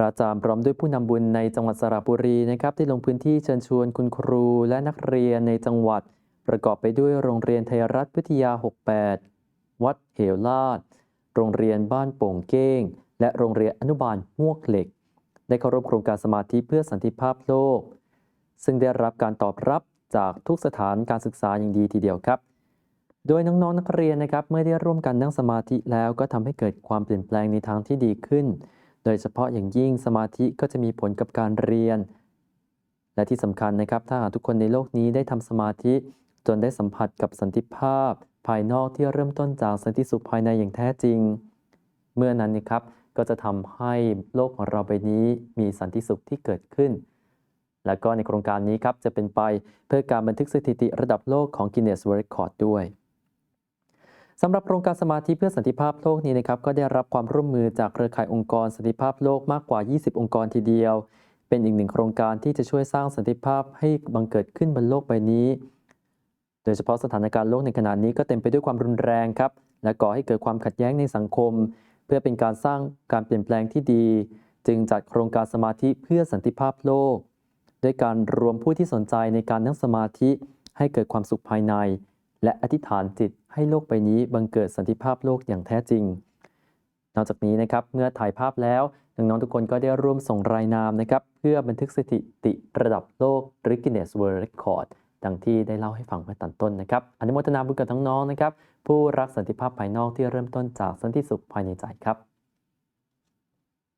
ระอาจารย์พร้อมด้วยผู้นำบุญในจังหวัดสระบุรีนะครับที่ลงพื้นที่เชิญชวนคุณครูและนักเรียนในจังหวัด ประกอบไปด้วยโรงเรียนไทยรัฐวิทยา 68 วัดเหวลาด โรงเรียนบ้านโป่งเก้ง และโรงเรียนอนุบาลมวกเหล็ก ได้เข้าร่วมโครงการสมาธิเพื่อสันติภาพโลก ซึ่งได้รับการตอบรับจากทุกสถานการศึกษาอย่างดีทีเดียวครับ โดยน้องๆนักเรียนนะครับเมื่อได้ร่วมกันนั่งสมาธิแล้วก็ทำให้เกิดความเปลี่ยนแปลงในทางที่ดีขึ้น โดยเฉพาะอย่างยิ่งสมาธิก็จะมีผลกับการเรียน และที่สำคัญนะครับ ถ้าหากทุกคนในโลกนี้ได้ทำสมาธิ จนได้สัมผัสกับสันติภาพ ภายนอกที่เริ่มต้นจากสันติสุขภายในอย่างแท้จริง เมื่อนั้นนะครับก็จะทำให้โลกของเราใบนี้มีสันติสุขที่เกิดขึ้น และก็ในโครงการนี้ครับจะเป็นไปเพื่อการบันทึกสถิติระดับโลกของ Guinness World Record ด้วย สำหรับโครงการสมาธิเพื่อสันติภาพโลกนี้นะครับก็ได้รับความร่วมมือจากเครือข่ายองค์กรสันติภาพโลกมากกว่า 20 องค์กรทีเดียว เป็นอีกหนึ่งโครงการที่จะช่วยสร้างสันติภาพให้บังเกิดขึ้นบนโลกใบนี้ โดยเฉพาะสถานการณ์โลกในขณะนี้ก็เต็มไปด้วยความรุนแรงครับและก่อให้เกิดความขัดแย้งในสังคม เพื่อเป็นการสร้างการเปลี่ยนแปลงที่ดี จึงจัดโครงการสมาธิเพื่อสันติภาพโลก ด้วยการรวมผู้ที่สนใจในการนั่งสมาธิให้เกิดความสุขภายใน และอธิษฐานจิตให้โลกใบนี้บังเกิดสันติภาพโลกอย่างแท้จริง นอกจากนี้นะครับเมื่อถ่ายภาพแล้วน้องๆทุกคนก็ได้ร่วมส่งรายนามนะครับเพื่อบันทึกสถิติระดับโลกหรือ Guinness World Record ดังที่ได้เล่าให้ฟังเมื่อตอนต้นนะครับอนุโมทนาบุญกับทั้งน้องนะครับผู้รักสันติภาพภายนอกที่เริ่มต้นจากสันติสุขภายในใจครับ